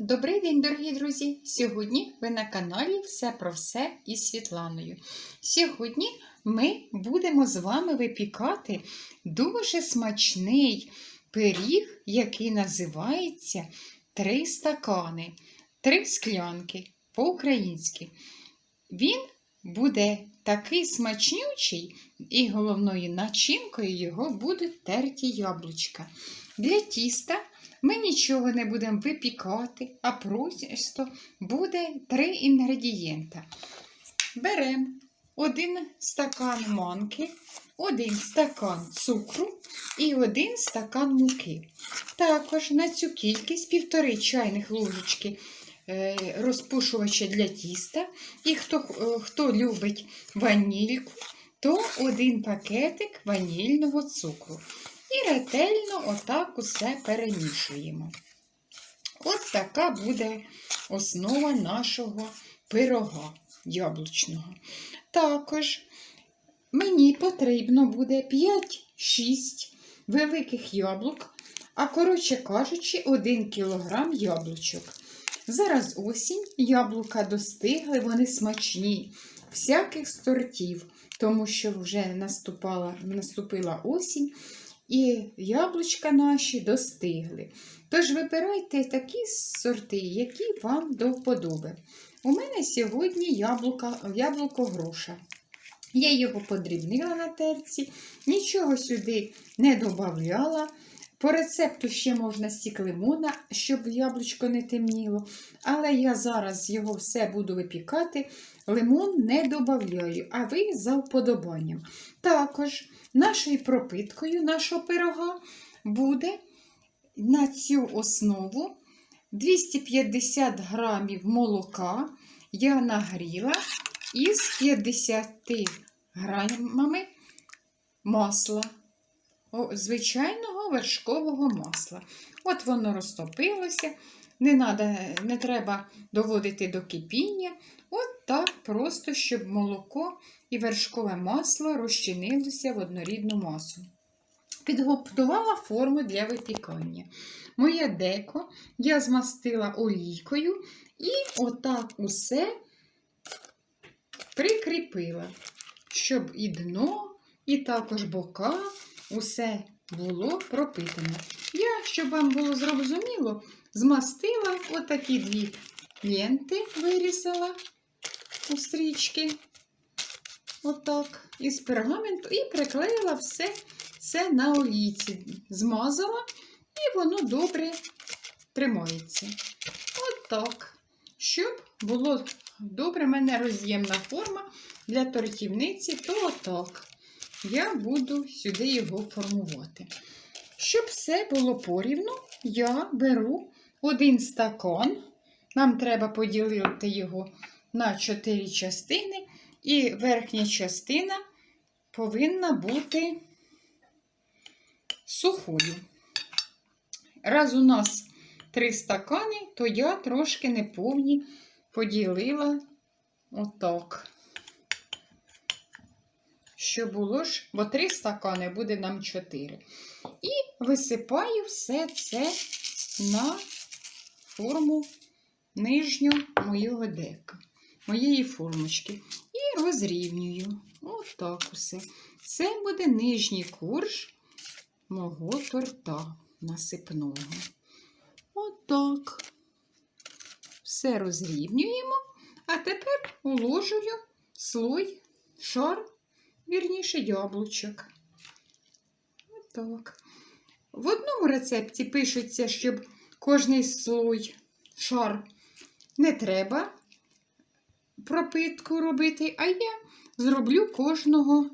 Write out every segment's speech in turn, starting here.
Добрий день, дорогі друзі! Сьогодні ви на каналі Все про все із Світланою. Сьогодні ми будемо з вами випікати дуже смачний пиріг, який називається Три стакани, три склянки по-українськи. Він буде такий смачнючий, і головною начинкою його будуть терті яблучка. Для тіста ми нічого не будемо випікати, а просто буде три інгредієнта. Беремо один стакан манки, один стакан цукру і один стакан муки. Також на цю кількість півтори чайних ложечки е, розпушувача для тіста. І хто, е, хто любить ванільку, то один пакетик ванільного цукру. І ретельно отак усе перемішуємо. От така буде основа нашого пирога яблучного. Також мені потрібно буде 5-6 великих яблук, а коротше кажучи, 1 кг яблучок. Зараз осінь, яблука достигли, вони смачні, всяких сортів, тому що вже наступала, наступила осінь. І яблучка наші достигли. Тож вибирайте такі сорти, які вам до вподоби. У мене сьогодні яблуко груша. Я його подрібнила на терці, нічого сюди не додавала. По рецепту ще можна стік лимона, щоб яблучко не темніло. Але я зараз його все буду випікати. Лимон не додаю, а ви за вподобанням. Також нашою пропиткою нашого пирога буде на цю основу 250 грамів молока я нагріла із 50 грамами масла, звичайного вершкового масла. От воно розтопилося, не, надо, не треба доводити до кипіння. От так просто, щоб молоко і вершкове масло розчинилося в однорідну масу. Підготувала форму для випікання. Моє деко я змастила олійкою і отак усе прикріпила, щоб і дно, і також бока усе було пропитане. Я, щоб вам було зрозуміло, змастила отакі дві ленти, вирізала у стрічки, отак, із пергаменту, і приклеїла все це на олійці. Змазала, і воно добре тримається. Отак. Щоб було добре, в мене роз'ємна форма для тортівниці, то отак. Я буду сюди його формувати. Щоб все було порівну, я беру один стакан. Нам треба поділити його на 4 частини, і верхня частина повинна бути сухою. Раз у нас три стакани, то я трошки неповні поділила отак. Що було ж, бо три стакани буде нам 4. І висипаю все це на форму нижню моєго дека, моєї формочки. І розрівнюю. Отак усе. Це буде нижній корж мого торта насипного. Отак. Все розрівнюємо, а тепер уложую слой, шар, вірніше, яблучок. Отак. В одному рецепті пишеться, щоб кожний слой, шар не треба пропитку робити, а я зроблю кожного,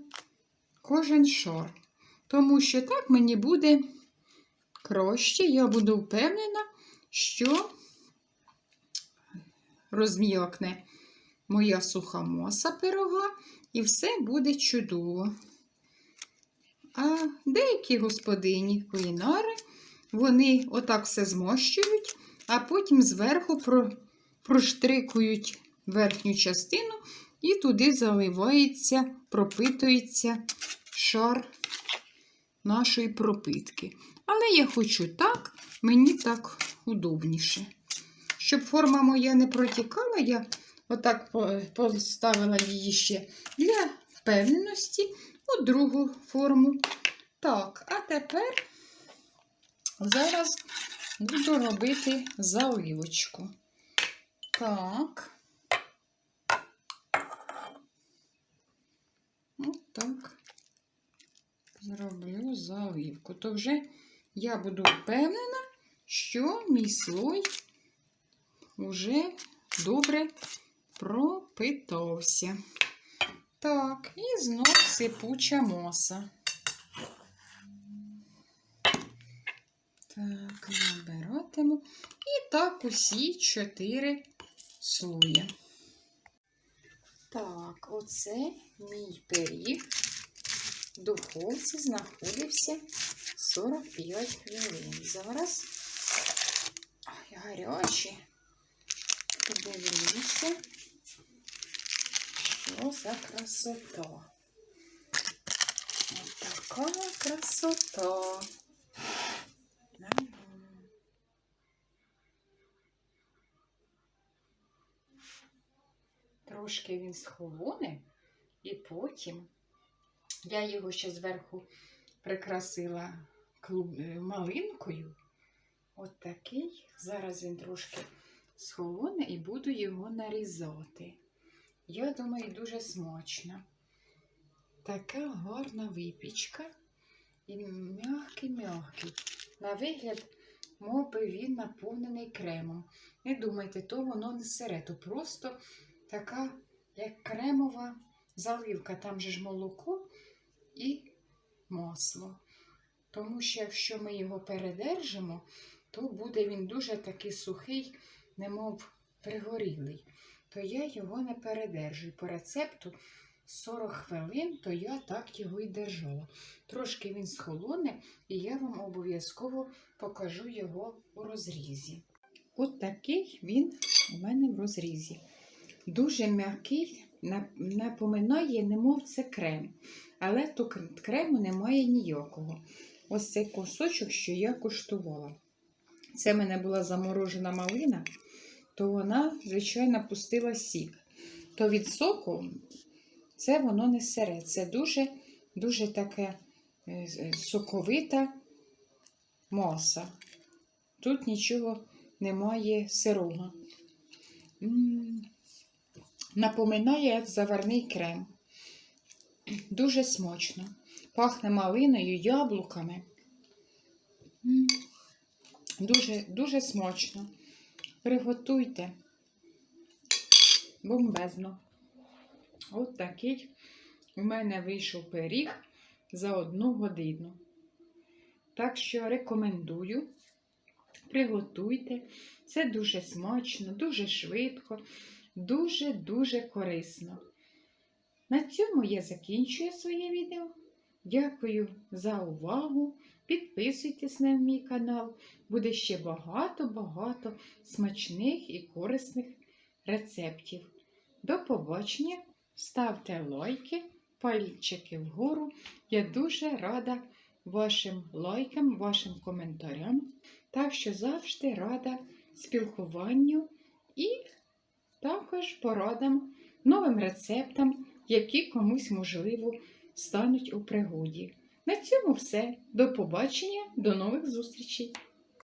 кожен шар. Тому що так мені буде краще, я буду впевнена, що розм'якне моя суха маса пирога, і все буде чудово. А деякі господині кулінари, вони отак все змощують, а потім зверху проштрикують верхню частину і туди заливається, пропитується шар нашої пропитки. Але я хочу так, мені так удобніше. щоб форма моя не протікала, я отак поставила її ще для впевненості у другу форму. Так, а тепер зараз буду робити заливочку. Так. Отак. Зроблю заливку. То вже я буду впевнена, що мій слой вже добре пропитався. Так, і знов сипуча моса. Так, набиратиму. І так усі чотири слої. Так, оце мій пиріг в духовці знаходився 45 хвилин. Зараз ай, гарячі. Подивіться, що за красота. Ось така красота. Трошки він схолоне, і потім я його ще зверху прикрасила клуб... е, малинкою. От такий. Зараз він трошки схолоне і буду його нарізати. Я думаю, дуже смачно. Така гарна випічка і м'який-м'який. На вигляд, мов би він наповнений кремом. Не думайте, то воно не сире, то просто така, як кремова заливка. Там же ж молоко і масло. Тому що якщо ми його передержимо, то буде він дуже такий сухий, немов пригорілий. То я його не передержую. По рецепту 40 хвилин, то я так його і держала. Трошки він схолоне, і я вам обов'язково покажу його у розрізі. От такий він у мене в розрізі. Дуже м'який, напоминає, немов це крем. Але то крему немає ніякого. Ось цей кусочок, що я куштувала. Це в мене була заморожена малина, то вона, звичайно, пустила сік. То від соку це воно не сире. Це дуже, дуже таке е, соковита маса. Тут нічого немає сирого. Напоминає заварний крем. Дуже смачно. Пахне малиною, яблуками. Дуже, дуже смачно. Приготуйте. Бомбезно. От такий у мене вийшов пиріг за одну годину. Так що рекомендую. Приготуйте. Це дуже смачно, дуже швидко, дуже-дуже корисно. На цьому я закінчую своє відео. Дякую за увагу. Підписуйтесь на мій канал. Буде ще багато-багато смачних і корисних рецептів. До побачення! Ставте лайки, пальчики вгору. Я дуже рада вашим лайкам, вашим коментарям. Так що завжди рада спілкуванню і також порадам, новим рецептам, які комусь, можливо, стануть у пригоді. На цьому все. До побачення, до нових зустрічей!